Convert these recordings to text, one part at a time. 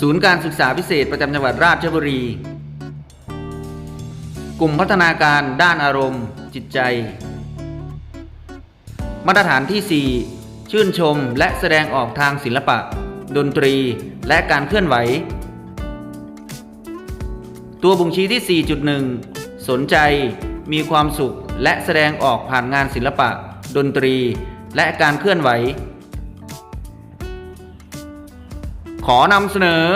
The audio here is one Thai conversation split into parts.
ศูนย์การศึกษาพิเศษประจำจังหวัดราชบุรี กลุ่มพัฒนาการด้านอารมณ์ จิตใจ มาตรฐานที่ 4 ชื่นชมและแสดงออกทางศิลปะ ดนตรีและการเคลื่อนไหว ตัวบ่งชี้ที่ 4.1 สนใจมีความสุขและแสดงออกผ่านงานศิลปะ ดนตรี และการเคลื่อนไหว ขอนำเสนอ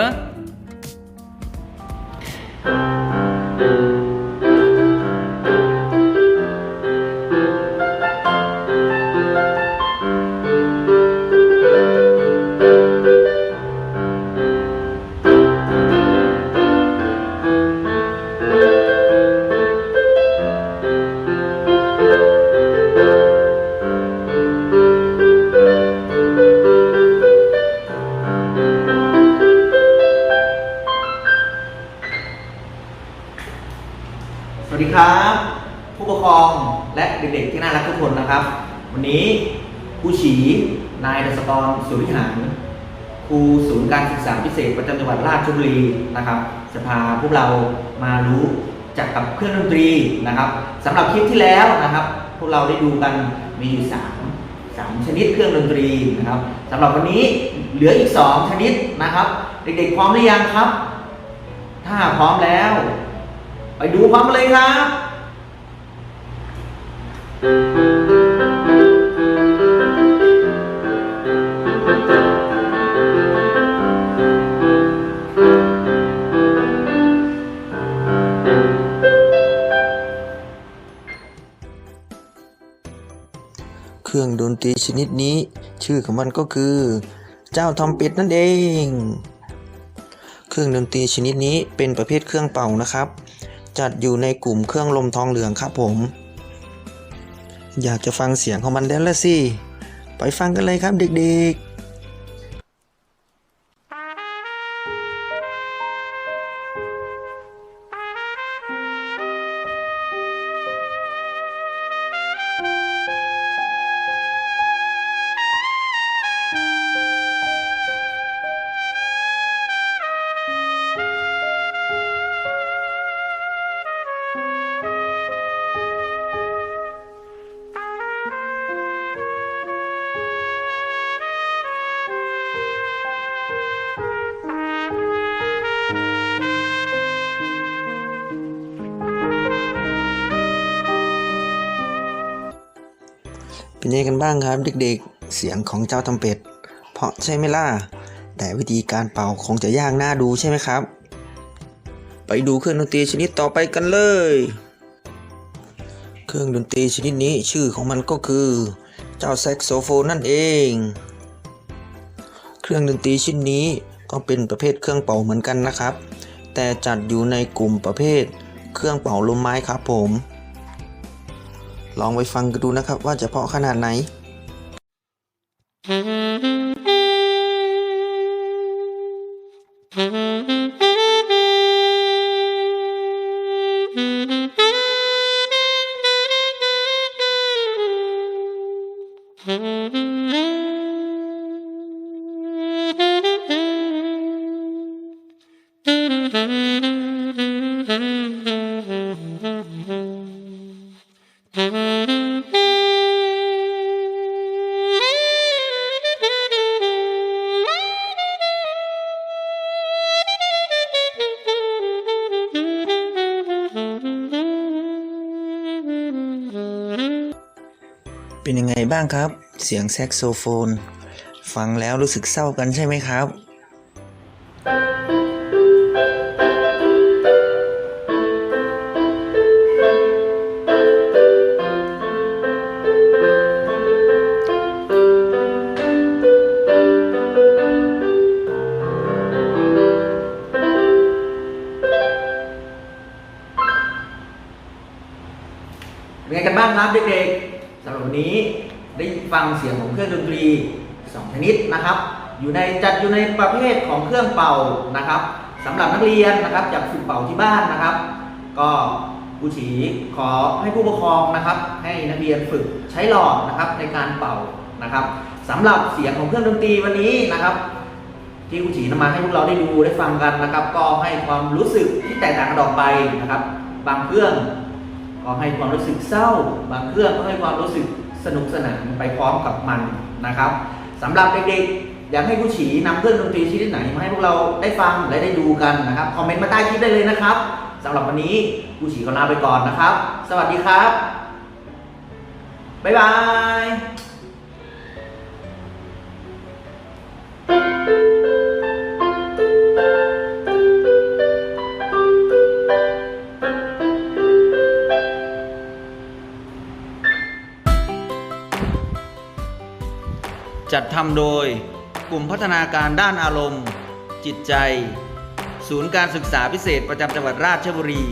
สวัสดีครับ ผู้ปกครองและเด็กๆที่น่ารักทุกคนนะครับ วันนี้ครูฉีนายดศกรสุริหารครูศูนย์การศึกษาพิเศษประจำจังหวัดราชบุรีนะครับจะพาพวกเรามารู้จักกับเครื่องดนตรีนะครับสำหรับคลิปที่แล้วนะครับ พวกเราได้ดูกันมีอยู่สามสามชนิดเครื่องดนตรีนะครับสำหรับวันนี้เหลืออีกสองชนิดนะครับ เด็กๆพร้อมหรือยังครับ ถ้าพร้อมแล้ว ไปดูพร้อมเลยครับ เครื่องดนตรีชนิดนี้ ชื่อของมันก็คือ เจ้าทอมเป็ดนั่นเอง เครื่องดนตรีชนิดนี้เป็นประเภทเครื่องเป่านะครับ จัดอยู่ในกลุ่มเครื่องลมทองเหลืองครับผม อยากจะฟังเสียงของมันแล้วละสิ ไปฟังกันเลยครับเด็กๆ เป็นยังไงกันบ้างครับเด็กๆ เสียงของเจ้าทำเป็ด เพราะใช่ไหมล่ะ แต่วิธีการเป่าคงจะยากน่าดูใช่ไหมครับ ไปดูเครื่องดนตรีชนิดต่อไปกันเลย เครื่องดนตรีชนิดนี้ชื่อของมันก็คือ เจ้าแซกโซโฟนนั่นเอง เครื่องดนตรีชิ้นนี้ก็เป็นประเภทเครื่องเป่าเหมือนกันนะครับ แต่จัดอยู่ในกลุ่มประเภท เครื่องเป่าลมไม้ครับผม ลองไปฟังกันดูนะครับว่าจะเพาะขนาดไหน เป็นยังไงบ้างครับ เสียงแซกโซโฟน ฟังแล้วรู้สึกเศร้ากันใช่ไหมครับ เป็นไงกันบ้างครับเด็กๆ สำหรับวันนี้ได้ฟังเสียงของเครื่องดนตรีสองชนิดนะครับ อยู่ในจัดอยู่ในประเภทของเครื่องเป่านะครับสำหรับนักเรียนนะครับอยากฝึกเป่าที่บ้านนะครับ ก็ครูฉีขอให้ผู้ปกครองนะครับ ให้นักเรียนฝึกใช้หลอดนะครับในการเป่านะครับสำหรับเสียงของเครื่องดนตรีวันนี้นะครับ ที่ครูฉีนำมาให้พวกเราได้ดูได้ฟังกันนะครับ ก็ให้ความรู้สึกที่แตกต่างกันออกไปนะครับ บางเครื่อง ก็ให้ความรู้สึกเศร้า บางเครื่องก็ให้ความรู้สึกสนุกสนานไปพร้อมกับมันนะครับสำหรับเด็กๆอยากให้ผู้ฉีนำเครื่องดนตรีชนิดไหนมาให้พวกเราได้ฟังและได้ดูกันนะครับคอมเมนต์มาใต้คลิปได้เลยนะครับสำหรับวันนี้ผู้ฉีขอลาไปก่อนนะครับ สวัสดีครับบ๊ายบาย จัดทำโดยกลุ่มพัฒนาการด้านอารมณ์ จิตใจ ศูนย์การศึกษาพิเศษประจำจังหวัดราชบุรี